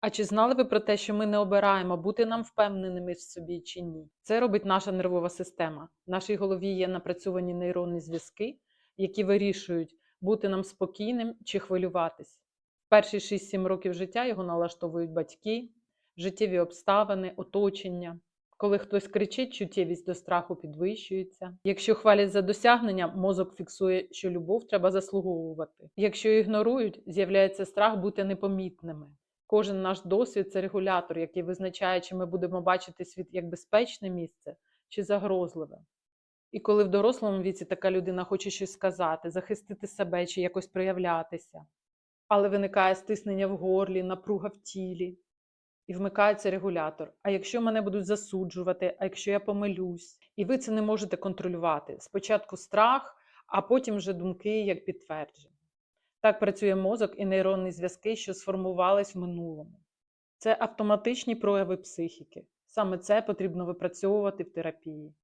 А чи знали ви про те, що ми не обираємо, бути нам впевненими в собі чи ні? Це робить наша нервова система. В нашій голові є напрацьовані нейронні зв'язки, які вирішують, бути нам спокійним чи хвилюватись. Перші 6-7 років життя його налаштовують батьки, життєві обставини, оточення. Коли хтось кричить, чуттєвість до страху підвищується. Якщо хвалять за досягнення, мозок фіксує, що любов треба заслуговувати. Якщо ігнорують, з'являється страх бути непомітними. Кожен наш досвід це регулятор, який визначає, чи ми будемо бачити світ як безпечне місце чи загрозливе. І коли в дорослому віці така людина хоче щось сказати, захистити себе чи якось проявлятися, але виникає стиснення в горлі, напруга в тілі, і вмикається регулятор. А якщо мене будуть засуджувати, а якщо я помилюсь, і ви це не можете контролювати. Спочатку страх, а потім вже думки як підтвердження. Так працює мозок і нейронні зв'язки, що сформувались в минулому. Це автоматичні прояви психіки. Саме це потрібно випрацьовувати в терапії.